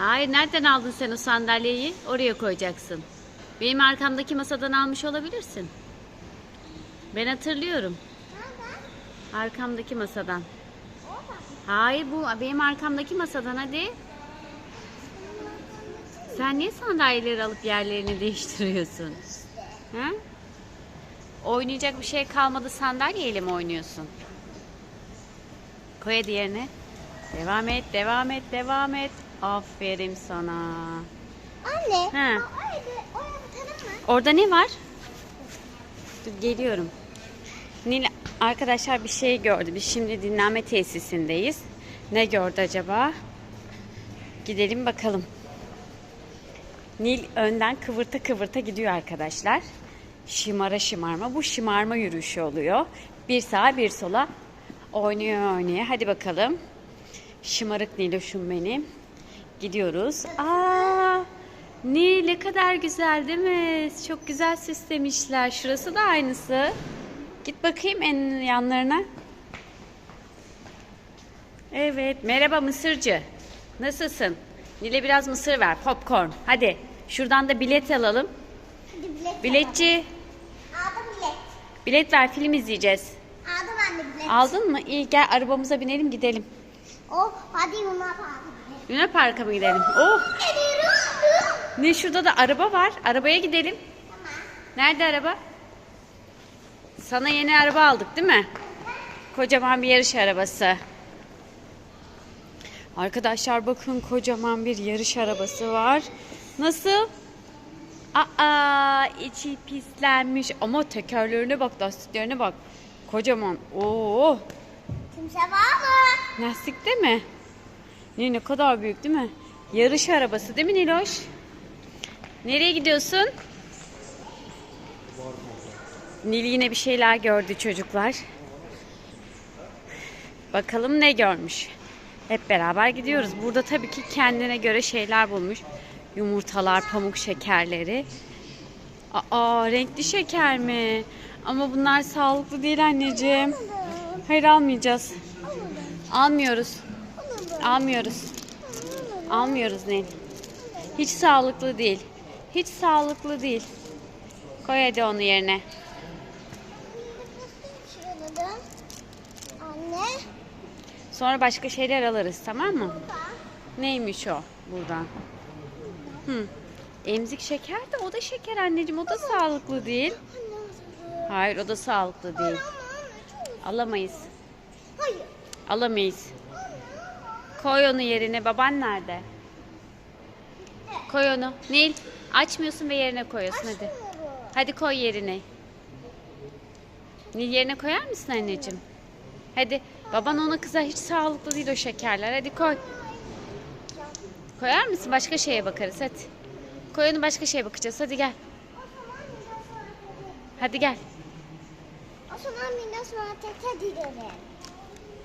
Hayır nereden aldın sen o sandalyeyi? Oraya koyacaksın. Benim arkamdaki masadan almış olabilirsin. Ben hatırlıyorum. Arkamdaki masadan. Hayır bu benim arkamdaki masadan hadi. Sen niye sandalyeleri alıp yerlerini değiştiriyorsun? Ha? Oynayacak bir şey kalmadı sandalyeyle mi oynuyorsun? Koy hadi yerine. Devam et, devam et, devam et. Aferin sana. Anne. He. Orada ne var? Dur geliyorum. Nil arkadaşlar bir şey gördü. Biz şimdi dinlenme tesisindeyiz. Ne gördü acaba? Gidelim bakalım. Nil önden kıvırta kıvırta gidiyor arkadaşlar. Şımara şımarma. Bu şımarma yürüyüşü oluyor. Bir sağa bir sola oynuyor oynuyor. Hadi bakalım. Şımarık Niloş'um benim. Gidiyoruz. Aa, Nil ne kadar güzel değil mi? Çok güzel süslemişler. Şurası da aynısı. Git bakayım en yanlarına. Evet. Merhaba Mısırcı. Nasılsın? Nil'e biraz mısır ver. Popcorn. Hadi. Şuradan da bilet alalım. Bilet. Biletçi. Aldım bilet. Bilet ver. Film izleyeceğiz. Aldım anne bilet. Aldın mı? İyi gel arabamıza binelim gidelim. Oh hadi Yuna Park'a Luna Park'a mı gidelim? Oh. Ne şurada da araba var. Arabaya gidelim. Tamam. Nerede araba? Sana yeni araba aldık değil mi? Kocaman bir yarış arabası. Arkadaşlar bakın kocaman bir yarış arabası var. Nasıl? Aa içi pislenmiş ama tekerlerine bak lastiklerine bak. Kocaman. Oo Kimse var mı? lastik değil mi? Ne ne kadar büyük değil mi? Yarış arabası değil mi Niloş? Nereye gidiyorsun? Nil yine bir şeyler gördü çocuklar. Bakalım ne görmüş. Hep beraber gidiyoruz. Burada tabii ki kendine göre şeyler bulmuş. Yumurtalar, pamuk şekerleri. Aa, renkli şeker mi? Ama bunlar sağlıklı değil anneciğim. Hayır almayacağız. Almıyoruz. Almıyoruz. Almıyoruz Nil. Hiç sağlıklı değil. Hiç sağlıklı değil. Koy hadi onu yerine. Anne. Sonra başka şeyler alırız tamam mı? Neymiş o buradan? Hı. Emzik şeker de o da şeker anneciğim. O da sağlıklı değil. Hayır o da sağlıklı değil. Alamayız. Hayır. Alamayız. Koy onu yerine. Baban nerede? Koy onu. Nil açmıyorsun ve yerine koyuyorsun hadi. Hadi koy yerine. Nil yerine koyar mısın anneciğim? Hadi. Baban ona kıza hiç sağlıklı değil o şekerler. Hadi koy. Koyar mısın? Başka şeye bakarız hadi. Koy onu başka şeye bakacağız. Hadi gel. Hadi gel. O zaman biraz sonra tekrar gidelim.